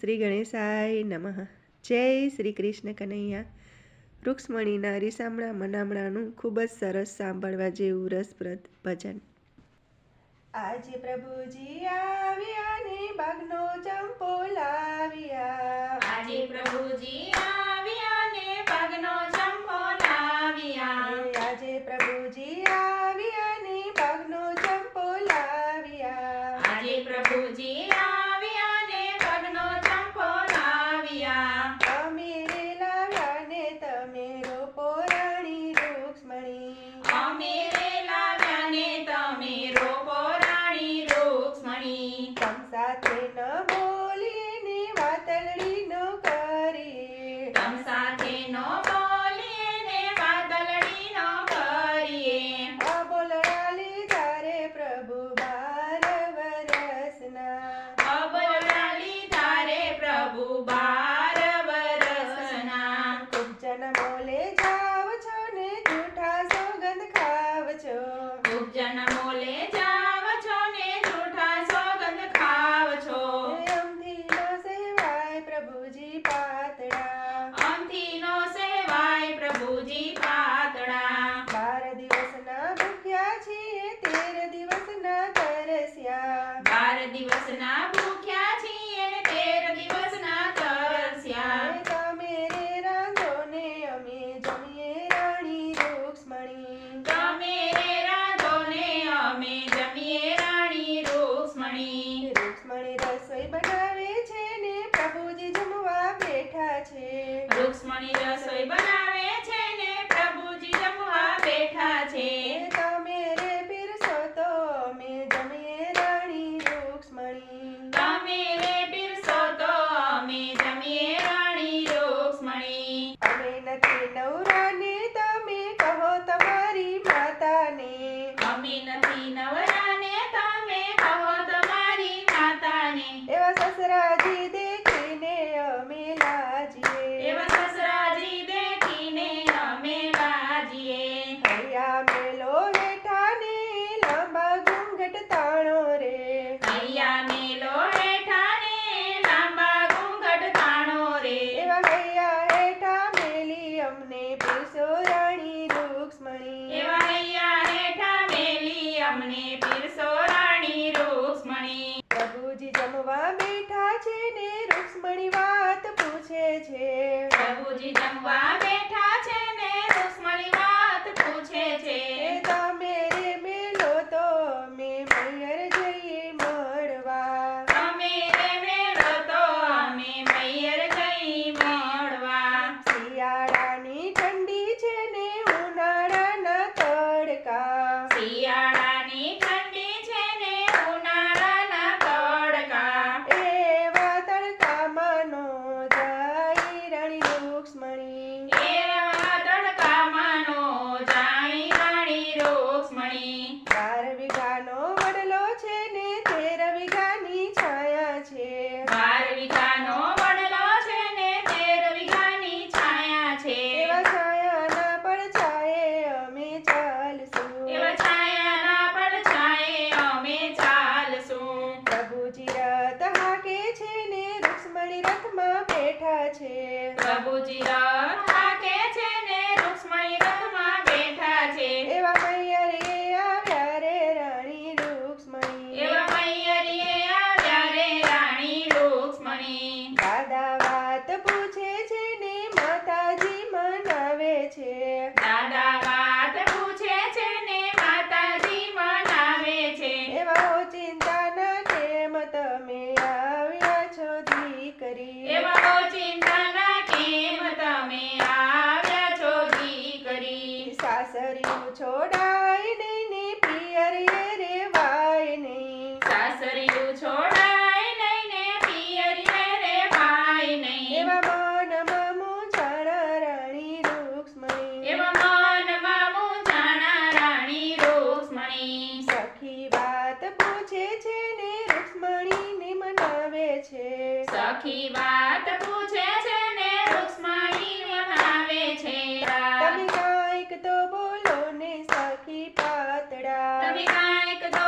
શ્રી ગણેશાય નમઃ. જય શ્રી કૃષ્ણ કનૈયા. વૃક્ષમણીના રીસામણા મનામણાનું ખૂબ જ સરસ સાંભળવા જેવું રસપ્રદ ભજન. આજે પ્રભુજી આવ્યા ને બાગનો ચંપો લાવ્યા. આજે પ્રભુજી આવ્યા ને પગનો ચંપો લાવ્યા આજે પ્રભુજી આવ્યા ને બાગનો ચંપો લાવ્યા આજે પ્રભુજી આવ્યા ને પગનો ચંપો લાવ્યા અમે રે લાવ્યા ને તમે રોપો રાણી રૂક્ષ્મણી અમે રે લાવ્યા ને તમે રોપો રાણી રૂક્ષ્મણી તમ સાથે ન બોલીએ ને વાતલડી ન કરીએ તમ સાથે નો બોલીએ ને વાદળડી નો કરીએ આ બોલડાલી તારે પ્રભુ બાર વરસના અબલાલી તારે પ્રભુ બાર વરસના ખૂબ જન્મો લે જાવ છો ને જૂઠા સોગંદ ખાવ છો ખૂબ જન્મો લે જાવ છો ને જૂઠા સોગંદ ખાવ છો એમથી ન સેવાય પ્રભુજી પાતળા અંથી નો સેવાય પ્રભુજી પાતળા બાર દિવસના ભૂખ્યા છીએ તેર દિવસના બાર દિવસના ભૂખ્યા છીએ ને તેર દિવસના તરસ્યા. તમે રે રાંધો ને અમે જમીએ રાણી રૂક્ષ્મણી. તમે રે રાંધો ને અમે જમીએ રાણી રૂક્ષ્મણી. રૂક્ષ્મણી રસોઈ બનાવે છે ને પ્રભુજી જમવા બેઠા છે. રૂક્ષ્મણી રસોઈ બનાવે છે ને પ્રભુજી જમવા બેઠા છે તમે રે પીરસો તો અમે જમીએ રાણી રૂક્ષ્મણી તમે રે પીરસો તો અમે જમીએ રાણી રૂક્ષ્મણી અમે નથી નવરા ને તમે કહો તમારી માતાને અમે નથી નવરાને તમે કહો તમારી માતાને. એવા સસરાજી દેખીને અમે લાજીએ એવા સસરાજી દેખીને અમે લાજીએ હૈયા મેલો હેઠા ને લાંબા ઘૂંઘટ તાણો રે હૈયા મેલો હેઠા ને લાંબા ઘૂંઘટ તાણો રે એવા હૈયા હેઠા મેલી અમને પીરસો રાણી રૂક્ષ્મણી એવા હૈયા હેઠા મેલી અમને પીરસો રાણી રૂક્ષ્મણી પ્રભુજી જમવા બેઠા છે ને રૂક્ષ્મણી વાત પૂછે છે. પ્રભુજી જમવા બેઠા છે ને રૂક્ષ્મણી વાત પૂછે છે એ તમે રે મેલો તો અમે મૈયર જઈએ મળવા તમે રે મેળો તો અમે મૈયર જઈ મળવા શિયાળાની ઠંડી છે ને ઉનાળાના તડકા શિયાળાની ઠંડી છે ને ઉનાળાના તડકા એવા તડકામાં નો જાય રાણી રૂક્ષ્મણી એવા તડકામાં નો જાય રાણી રૂક્ષ્મણી બાર વીઘાનો વડલો છે ને તેર વીઘાની છાયા છે બાર વીઘાનો વડલો છે ને તેર વીઘાની છાયા છે એવા છાયાના પડછાયે અમે ચાલશું એવા છાયાના પડછાયે અમે ચાલશું પ્રભુજી રથ હાકે છે ને રૂક્ષ્મણી રથમાં બેઠા છે છે ને રૂક્ષ્મણી રથમાં બેઠા છે. એવા મૈયરે આવ્યા રે રાણી રૂક્ષ્મણી. એવા મૈયરીએ આવ્યા રે રાણી રૂક્ષ્મણી. દાદા વાત પૂછે છે ને માતાજી મનાવે છે. દાદા વાત પૂછે છે ને માતાજી મનાવે છે. એવા હો ચિંતાના કેમ તમે આવ્યા છો દીકરી? એવા બહુ ચિંતાના કેમ તમે આવ્યા છો દીકરી સાસરિયું છોડાય નહીં ને પિયરીએ રેવાય નહીં સાસરિયું છોડાય નહીં ને પિયરીએ રેવાય નહીં એવા મનમાં મૂંઝાણા રાણી રૂક્ષ્મણી એવા મનમાં મૂંઝાણા રાણી રૂક્ષ્મણી સખી વાત પૂછે છે ને રૂક્ષ્મણીને મનાવે છે. સખી વાત પૂછે છે ને રૂક્ષ્મણી મનાવે છે. તમે કાંઈક તો બોલો ને સખી પાતળા. તમે કાંઈક તો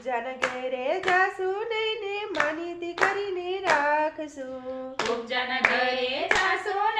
બીજાના ઘરે જાશું નહીં ને માનીતી કરીને રાખશું. ઉપજાના ઘરે જાશું